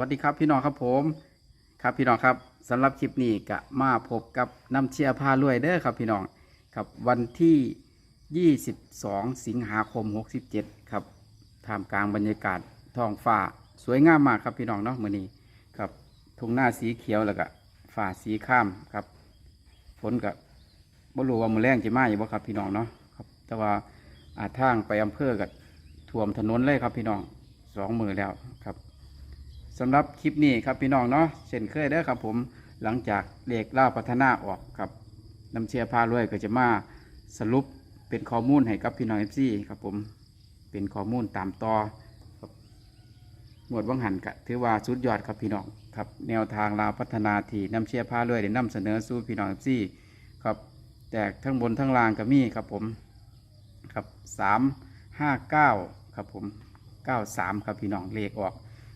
วัสดีครับพี่น้องครับผม ครับพี่น้องครับสำหรับคลิปนี้ก็มาพบกับน้ำเชียร์พารวยเด้อครับพี่น้องครับวันที่ 22 สิงหาคม 67 ครับท่ามกลางบรรยากาศท้องฟ้าสวยงามมากครับพี่น้องเนาะมื้อนี้ครับทุ่งหน้าสีเขียวแล้วก็ฟ้าสีข้ามครับฝนก็บ่รู้ว่ามือแรงจะมาอยู่บ่ครับพี่น้องเนาะครับแต่ว่าอาทางไปอำเภอก็ท่วมถนนเลยครับพี่น้องสองมือแล้วครับ สำหรับคลิปนี้ครับพี่น้องเนาะเช่นเคยเด้อครับผมหลังจากเลขเล่าพัฒนาออกครับน้ำเชียร์พารวยก็จะมาสรุปเป็นข้อมูลให้กับพี่น้องเอฟซีครับผมเป็นข้อมูลตามต่อครับหมวดวังหันกะถือว่าสุดยอดครับพี่น้องครับแนวทางลาวพัฒนาที่น้ำเชียร์พารวยได้นำเสนอสู่พี่น้องเอฟซีครับแตกทั้งบนทั้งล่างก็มีครับผมครับสามห้าเก้าครับผมเก้าสามครับพี่น้องเลขออก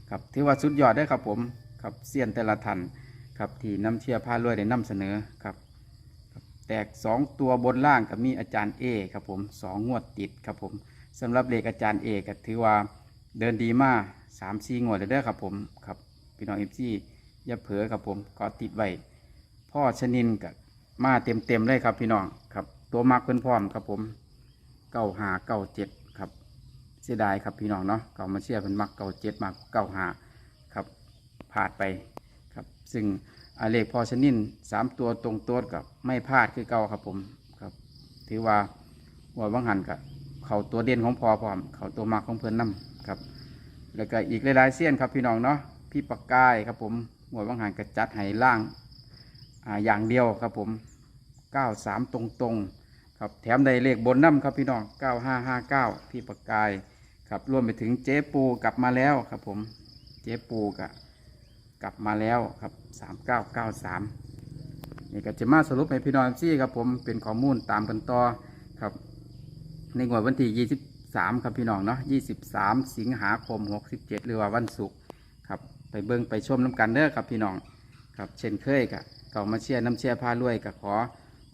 ครับถือว่าสุดยอดได้ครับผมครับเซียนแต่ละทันครับที่น้ำเชียร์พารวยได้นำเสนอครับ แตกสองตัวบนล่างกับมีอาจารย์เอครับผมสองงวดติดครับผมสำหรับเลขอาจารย์เอก็ถือว่าเดินดีมากสามสี่งวดเลยเด้ครับผมครับพี่น้องเอฟซีอย่าเผลอครับผมก็ติดไว้พ่อชนินกับมาเต็มเต็มเลยครับพี่น้องครับ ตัวมักเพิ่อนพร้อมครับผมเก้าหาเก้าเจ็ด สียดายครับพี่น้องเนาะเก่ามาเชียร์เป็นมักเก่าเจ็ดมักเก่าหาครับพลาดไปครับ ซึ่งอเลขพอชนินสามตัวตรงตัวกับไม่พลาดคือเก่าครับผมครับ ถือว่าหัววังหันกับเขาตัวเด่นของพอพร้อม เขาตัวมักของเพื่อนนำครับ แล้วก็อีกหลายๆเสี้ยนครับพี่น้องเนาะพี่ปากกายครับผมหัววังหันกระจัดให้ล่างอ่าอย่างเดียวครับผมเก้าสามตรงๆครับแถมได้เลขบนน้ำครับพี่น้อง 9559 พี่ประกาย ครับรวมไปถึงเจ๊ปูกลับมาแล้วครับผมเจ๊ปูกะกลับมาแล้วครับ3993นี่ก็จะมาสรุปให้พี่น้องซี่ครับผมเป็นข้อมูลตามกันต่อครับ ในงวดวันที่23ครับพี่น้องเนาะ23สิงหาคม67หรือว่าวันศุกร์ครับไปเบิ่งไปชมน้ำกันเด้อครับพี่น้องครับเช่นเคยกะเก่ามาเชียร์น้ำเชียร์พารวยกะขอ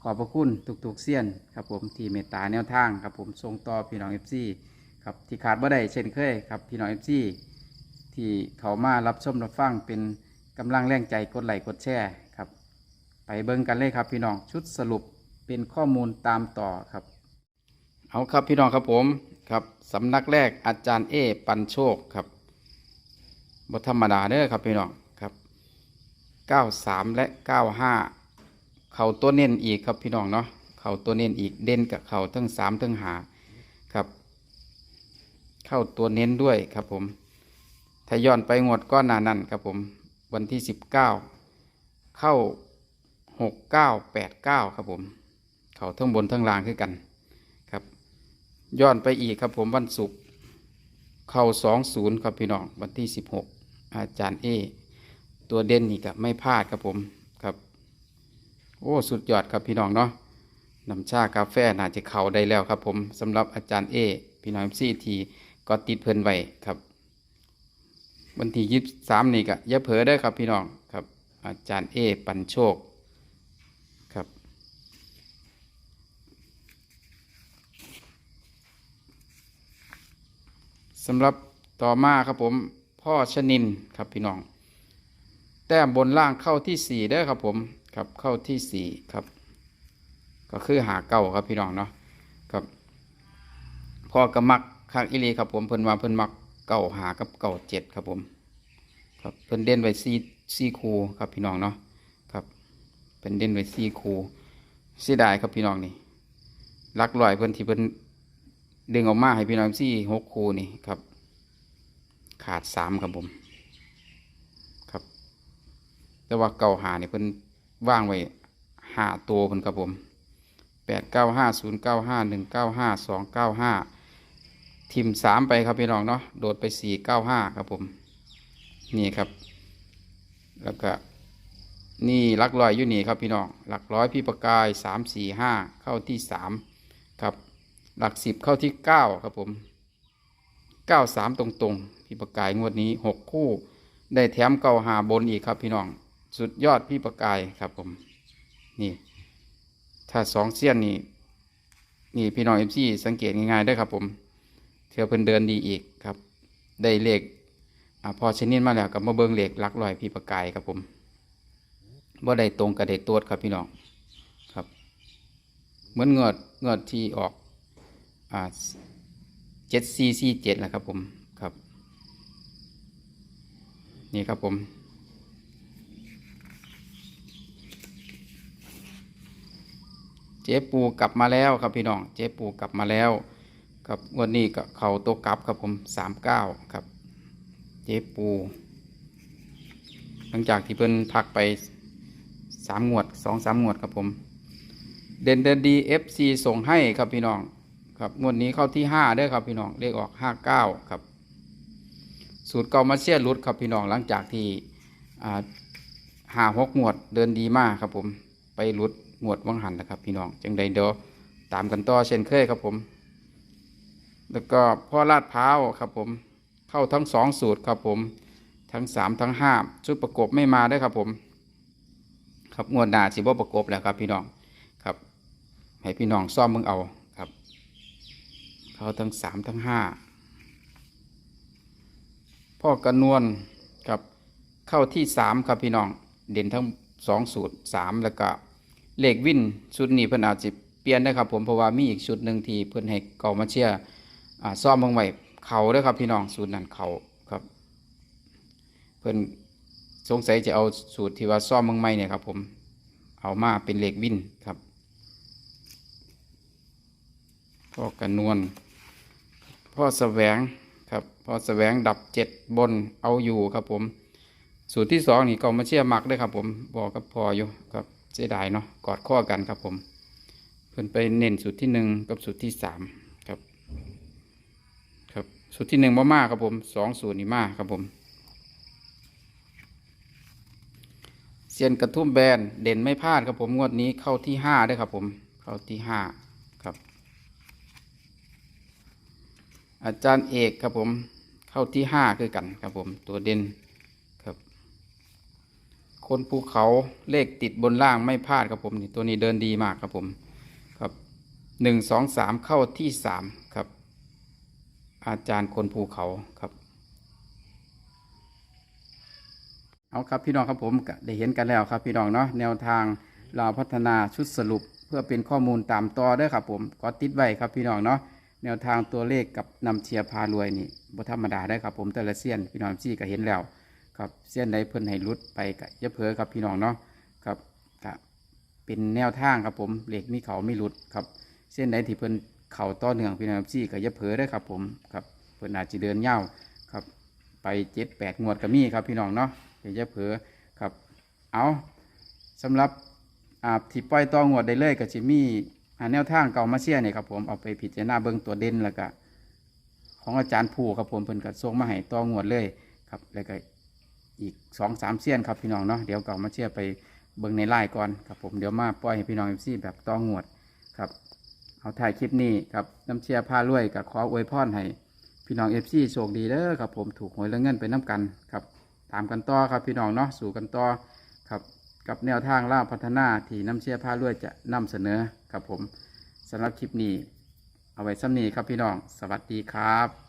ขอบพระคุณทุกๆเสี้ยนครับผมที่เมตตาแนวทางครับผมส่งต่อพี่น้องเอฟซี ครับที่ขาดบ่ได้เช่นเคยครับพี่น้องเอฟซีที่เขามารับชมรับฟังเป็นกำลังแรงใจกดไลค์กดแชร์ครับ ไปเบิ่งกันเลยครับพี่น้องชุดสรุปเป็นข้อมูลตามต่อครับ เอาครับพี่น้องครับผมครับสำนักแรกอาจารย์เอปันโชคครับบธรรมดาเด้อครับพี่น้องครับ 93 และ 95 เข่าตัวเน้นอีกครับพี่น้องเนาะเข่าตัวเน้นอีกเด่นกับเข่าทั้งสามทั้งหา เข้าตัวเน้นด้วยครับผมถ้าย้อนไปงวดก้อนหนานั่นครับผมวันที่สิบเก้าเข้าหกเก้าแปดเก้าครับผมเข่าทั้งบนทั้งล่างคือกันครับ ย้อนไปอีกครับผมวันศุกร์เข้าสองศูนย์ครับพี่น้องวันที่สิบหกอาจารย์เอตัวเด่นนี่ก็ไม่พลาดครับผมครับโอ้สุดยอดครับพี่น้องเนาะน้ำชากาแฟน่าจะเข้าได้แล้วครับผมสำหรับอาจารย์เอพี่น้องซีที ก็ติดเพิ่นไว้ครับ วันที่ยี่สามนี่ก็อย่าเผลอได้ครับพี่น้องครับ อาจารย์เอปันโชคครับสำหรับต่อมาครับผมพ่อชนินครับพี่น้อง แต้มบนล่างเข้าที่สี่ได้ครับผมครับเข้าที่สี่ครับ ก็คือหาเก่าครับพี่น้องเนาะครับพ่อกระมัก คักอิลีครับผมเพิ่นว่าเพิ่นมักเก่าหากับเก่าเจ็ดครับผม ครับเพิ่นเด่นไว้ซีซีคูครับพี่น้องเนาะครับเพิ่นเด่นไว้ซีคูเสียดายครับพี่น้องนี่ลักลอยเพิ่นที่เพิ่นดึงออกมาให้พี่น้องซี่หกคูนี่ครับ ขาดสามครับผมครับ แต่ว่าเก่าหาเนี่ยเพิ่นว่างไว้ห้าตัวเพิ่นครับผมแปดเก้าห้าศูนย์เก้าห้าหนึ่งเก้าห้าสองเก้าห้า ทิมสามไปครับพี่น้องเนาะโดดไปสี่เก้าห้าครับผม นี่ครับ แล้วก็นี่หลักร้อยอยู่นี่ครับพี่น้องหลักร้อยพี่ประกายสามสี่ห้าเข้าที่สามครับ หลักสิบเข้าที่เก้าครับผมเก้าสามตรงๆ พี่ประกายงวดนี้หกคู่ ได้แถมเก้าหาบนอีกครับพี่น้องสุดยอดพี่ประกายครับผม นี่ ถ้าสองเสี้ยนนี่นี่พี่น้องเอฟซีสังเกตง่ายๆได้ครับผม เถื่อเพิ่นเดินดีอีกครับ ได้เลขอพอชนิดมาแล้วก็มาเบิ่งเหล็กลักลอยพี่ประกายครับผมบ่ได้ตรงกับได้ตัวครับพี่น้องครับเหมือนเงือดเงือดที่ออกอ่าเจ็ดซีซีเจ็ดแหละครับผมครับ นี่ครับผมเจ๊ปูกลับมาแล้วครับพี่น้อง เจ๊ปูกลับมาแล้ว ครับงวันนี้ก็เขาตัวกลับครับผมสามเก้าครับเจ๊ปู หลังจากที่เพิ่นพักไปสามงวดสองสามงวดครับผม เด่นเดินดีเอฟซีส่งให้ครับพี่น้องครับงวดนี้เข้าที่ห้าเด้อครับพี่น้องเลขออกห้าเก้าครับ สูตรเกามาเชียรุดครับพี่น้องหลังจากที่อ่าหาหกงวดเดินดีมากครับผม ไปรุดงวดวังหันนะครับพี่น้องจังใดเดี๋ยวตามกันต่อเช่นเคยครับผม แล้วก็พ่อลาดพร้าวครับผมเข้าทั้งสองสูตรครับผมทั้งสามทั้งห้าชุดประกบไม่มาได้ครับผม ครับงวดหน้าสิบ่ประกบแล้วครับพี่น้องครับให้พี่น้องซ่อมมึงเอาครับ เข้าทั้งสามทั้งห้าพ่อกระนวลครับเข้าที่สามครับพี่น้องเด่นทั้งสองสูตรสามแล้วก็เลขวินชุดนี้เพิ่นอาจจะเปลี่ยนได้ครับผมเพราะว่ามีอีกชุดหนึ่งที่เพิ่นให้เก่ามาเชียร์ อ่าซ่อมเบิ่งไว้เขาเด้อครับพี่น้องสูตรนั้นเขาครับ เพิ่นสงสัยจะเอาสูตรที่ว่าซ่อมเมืองใหม่เนี่ยครับ ผมเอามาเป็นเหล็กวินครับพ่อกันนวลพ่อแสวงครับพ่อแสวงดับเจ็ดบนเอาอยู่ครับผม สูตรที่สองนี่ก็มาเชื่อมักด้วยครับ ผมบอกกับพออยู่ครับเสียดายเนาะกอดข้อกันครับผม เพิ่นไปเน้นสูตรที่หนึ่งกับสูตรที่สาม สูตรที่หนึ่งมามาครับผมสองสูตรนี่มาครับผมเซียนกระทุ่มแบนเด่นไม่พลาดครับผมงวดนี้เข้าที่ห้าด้วยครับผมเข้าที่ห้าครับ อาจารย์เอกครับผมเข้าที่ห้าคือกันครับผมตัวเด่นครับคนภูเขาเลขติดบนล่างไม่พลาดครับผมนี่ตัวนี้เดินดีมากครับผมครับหนึ่งสองสามเข้าที่สามครับ อาจารย์คนภูเขาครับ เอาครับพี่น้องครับผมได้เห็นกันแล้วครับพี่น้องเนาะแนวทางเราพัฒนาชุดสรุปเพื่อเป็นข้อมูลตามต่อเด้ครับผมก็ติดไว้ครับพี่น้องเนาะแนวทางตัวเลขกับนำเชียร์พารวยนี่บ่ธรรมดาได้ครับผมแต่ละเซียนพี่น้องซี่ก็เห็นแล้วครับเซียนใดเพิ่นให้หลุดไปก็อย่าเผลอครับพี่น้องเนาะครับก็เป็นแนวทางครับผมเลขมีเขาไม่หลุดครับ เส้นใดที่เพิ่น เข่าต่อเนื่องพี่น้องซี่ก็อย่าเผลอได้ครับผมครับเพิ่นอาจจะเดินเยาครับ ไปเจ็ดแปดงวดก็มีครับพี่น้องเนาะอย่าจะเผลอครับเอาสำหรับอ่าที่ปล่อยต่องวดได้เลยก็จะมีอ่แนวทางเก่ามาเชียเนี่ยครับผมเอาไปพิจารณาเบิ้งตัวเด่นแล้วก็ของอาจารย์ผู้ครับผมเพิ่นก็ส่งมาให้ต่องวดเลยครับแล้วก็อีกสองสามเสี้ยนครับพี่น้องเนาะเดี๋ยวเก่ามาเชียไปเบิ้งในไลน์ก่อนครับผมเดี๋ยวมาปล่อยให้พี่น้องเอฟซีแบบต่องวดครับ เอาถ่ายคลิปนี้ครับน้ำเชียร์ผ้ารวยกับขออวยพรให้พี่น้องเอฟซีโชคดีเด้อครับผมถูกหวยและเงินไปน้ำกันครับตามกันต่อครับพี่น้องเนาะสู่กันต่อครับกับแนวทางล่าพัฒนาที่น้ำเชี่ยผ้าลวยจะนำเสนอครับผมสำหรับคลิปนี้ เอาไว้ซ้ำนี้ครับพี่น้อง สวัสดีครับ